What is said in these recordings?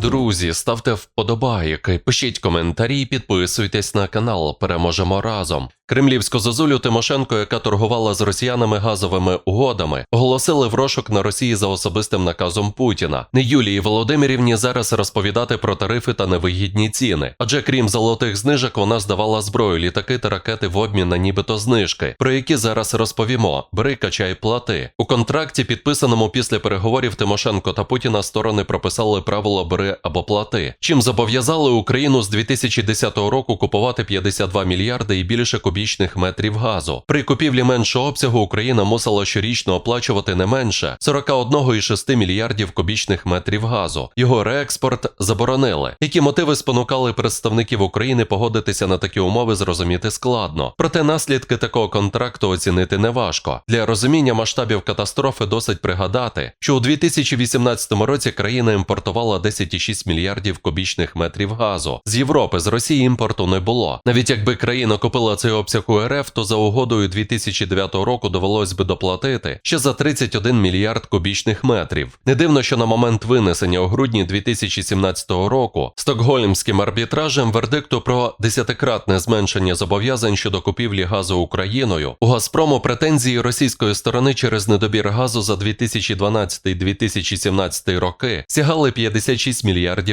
Друзі, ставте вподобайки, пишіть коментарі, підписуйтесь на канал. Переможемо разом. Кремлівську зозулю Тимошенко, яка торгувала з росіянами газовими угодами, оголосили в розшук на Росії за особистим наказом Путіна. Не Юлії Володимирівні зараз розповідати про тарифи та невигідні ціни. Адже крім золотих знижок, вона здавала зброю, літаки та ракети в обмін на нібито знижки, про які зараз розповімо. Бери, качай, плати. У контракті, підписаному після переговорів Тимошенко та Путіна, сторони прописали правило бери або плати, чим зобов'язали Україну з 2010 року купувати 52 мільярди і більше кубічних метрів газу. При купівлі меншого обсягу Україна мусила щорічно оплачувати не менше 41,6 мільярдів кубічних метрів газу. Його реекспорт заборонили. Які мотиви спонукали представників України погодитися на такі умови, зрозуміти складно. Проте наслідки такого контракту оцінити неважко. Для розуміння масштабів катастрофи досить пригадати, що у 2018 році країна імпортувала 10,6 мільярдів кубічних метрів газу. З Європи з Росії імпорту не було. Навіть якби країна купила цей обсяг у РФ, то за угодою 2009 року довелось би доплатити ще за 31 мільярд кубічних метрів. Не дивно, що на момент винесення у грудні 2017 року стокгольмським арбітражем вердикту про десятикратне зменшення зобов'язань щодо купівлі газу Україною у Газпрому претензії російської сторони через недобір газу за 2012-2017 роки сягали 56 мільярдів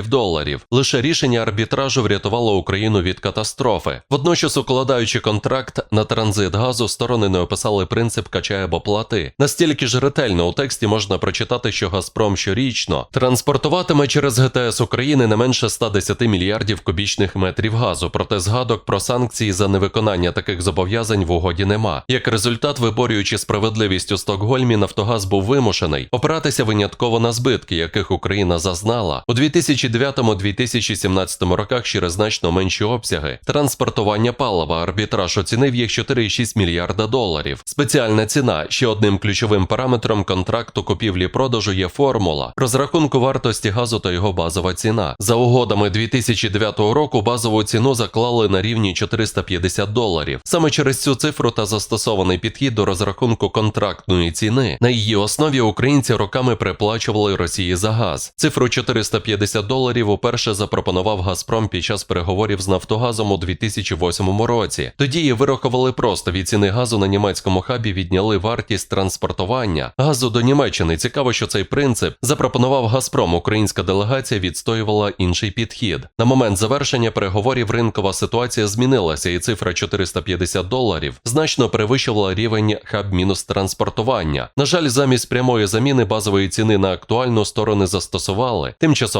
доларів. Лише рішення арбітражу врятувало Україну від катастрофи. Водночас, укладаючи контракт на транзит газу, сторони не описали принцип качай або плати. Настільки ж ретельно у тексті можна прочитати, що Газпром щорічно транспортуватиме через ГТС України не менше 110 мільярдів кубічних метрів газу. Проте згадок про санкції за невиконання таких зобов'язань в угоді нема. Як результат, виборюючи справедливість у Стокгольмі, Нафтогаз був вимушений опиратися винятково на збитки, яких Україна зазнала у 2009-2017 роках через значно менші обсяги транспортування палива. Арбітраж оцінив їх 4,6 мільярда доларів. Спеціальна ціна ще одним ключовим параметром контракту купівлі-продажу є формула розрахунку вартості газу та його базова ціна. За угодами 2009 року базову ціну заклали на рівні 450 доларів. Саме через цю цифру та застосований підхід до розрахунку контрактної ціни. На її основі українці роками приплачували Росії за газ. Цифру 450 доларів уперше запропонував Газпром під час переговорів з Нафтогазом у 2008 році. Тоді її вирахували просто від ціни газу на німецькому хабі відняли вартість транспортування газу до Німеччини. Цікаво, що цей принцип запропонував Газпром. Українська делегація відстоювала інший підхід. На момент завершення переговорів ринкова ситуація змінилася, і цифра 450 доларів значно перевищувала рівень хаб мінус транспортування. На жаль, замість прямої заміни базової ціни на актуальну сторони застосували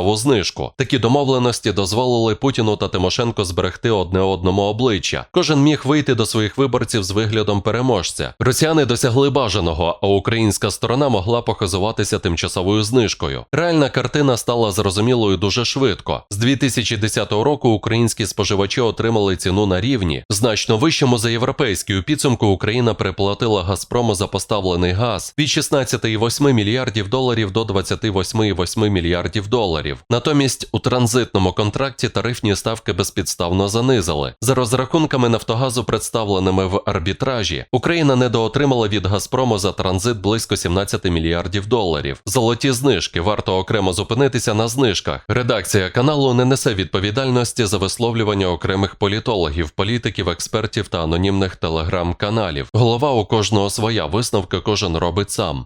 тимчасову знижку. Такі домовленості дозволили Путіну та Тимошенко зберегти одне одному обличчя. Кожен міг вийти до своїх виборців з виглядом переможця. Росіяни досягли бажаного, а українська сторона могла похизуватися тимчасовою знижкою. Реальна картина стала зрозумілою дуже швидко. З 2010 року українські споживачі отримали ціну на рівні, значно вищому за європейські. У підсумку Україна приплатила Газпрому за поставлений газ від 16,8 мільярдів доларів до 28,8 мільярдів доларів. Натомість у транзитному контракті тарифні ставки безпідставно занизили. За розрахунками Нафтогазу, представленими в арбітражі, Україна недоотримала від Газпрому за транзит близько 17 мільярдів доларів. Золоті знижки варто окремо зупинитися на знижках. Редакція каналу не несе відповідальності за висловлювання окремих політологів, політиків, експертів та анонімних телеграм-каналів. Голова у кожного своя висновки кожен робить сам.